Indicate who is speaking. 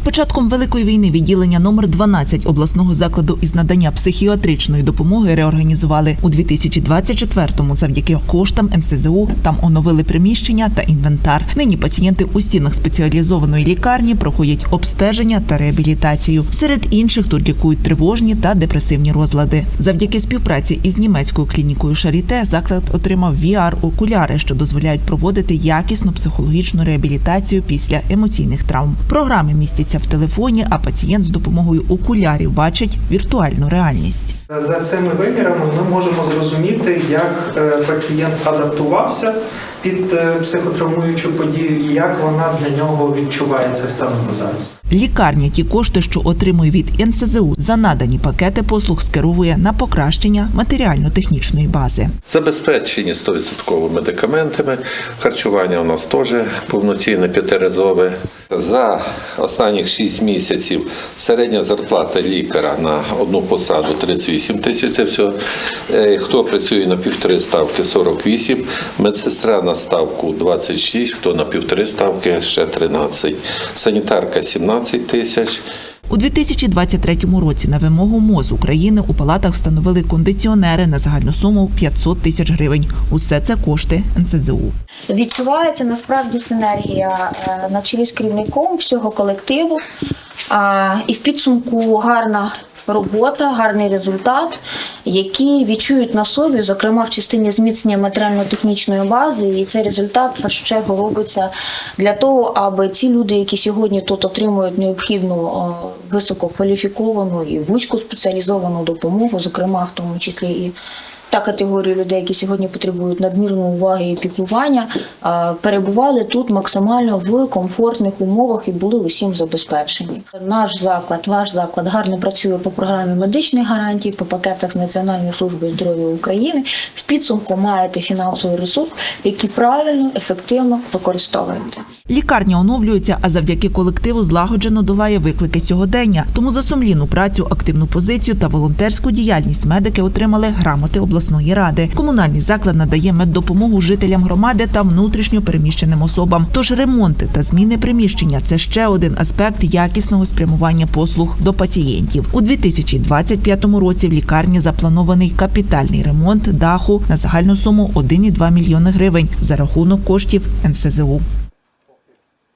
Speaker 1: З початком великої війни відділення номер 12 обласного закладу із надання психіатричної допомоги реорганізували у 2024-му завдяки коштам НСЗУ. Там оновили приміщення та інвентар. Нині пацієнти у стінах спеціалізованої лікарні проходять обстеження та реабілітацію. Серед інших тут лікують тривожні та депресивні розлади. Завдяки співпраці із німецькою клінікою Шаріте заклад отримав VR-окуляри, що дозволяють проводити якісну психологічну реабілітацію після емоційних травм. Програми містяться в телефоні, а пацієнт з допомогою окулярів бачить віртуальну реальність.
Speaker 2: За цими вимірами ми можемо зрозуміти, як е, пацієнт адаптувався під е, психотравмуючу подію і як вона для нього відчувається станом на зараз.
Speaker 1: Лікарня ті кошти, що отримує від НСЗУ за надані пакети послуг, скеровує на покращення матеріально-технічної бази.
Speaker 3: Забезпечені 100% медикаментами. Харчування у нас теж повноцінне п'ятиразове. За останніх 6 місяців середня зарплата лікаря на одну посаду 38 тисяч. Це все. Хто працює на півтори ставки 48, медсестра на ставку 26, хто на півтори ставки ще 13. Санітарка 17 тисяч.
Speaker 1: У 2023 році на вимогу МОЗ України у палатах встановили кондиціонери на загальну суму 500 тисяч гривень. Усе це кошти НСЗУ.
Speaker 4: Відчувається насправді синергія е, на чолі з керівником всього колективу. А, І в підсумку гарна робота, гарний результат, які відчують на собі, зокрема в частині зміцнення матеріально-технічної бази. І цей результат в першу чергу робиться для того, аби ці люди, які сьогодні тут отримують необхідну е, висококваліфіковану і вузькоспеціалізовану допомогу, зокрема в тому числі і та категорія людей, які сьогодні потребують надмірної уваги і піклування, перебували тут максимально в комфортних умовах і були усім забезпечені. Наш заклад, ваш заклад гарно працює по програмі медичних гарантій, по пакетах з Національною службою здоров'я України. В підсумку маєте фінансовий ресурс, який правильно, ефективно використовуєте.
Speaker 1: Лікарня оновлюється, а завдяки колективу злагоджено долає виклики сьогодення. Тому за сумлінну працю, активну позицію та волонтерську діяльність медики отримали грамоти обласної ради. Комунальний заклад надає меддопомогу жителям громади та внутрішньо переміщеним особам. Тож ремонти та зміни приміщення це ще один аспект якісного спрямування послуг до пацієнтів. У 2025 році в лікарні запланований капітальний ремонт даху на загальну суму 1,2 мільйони гривень за рахунок коштів НСЗУ.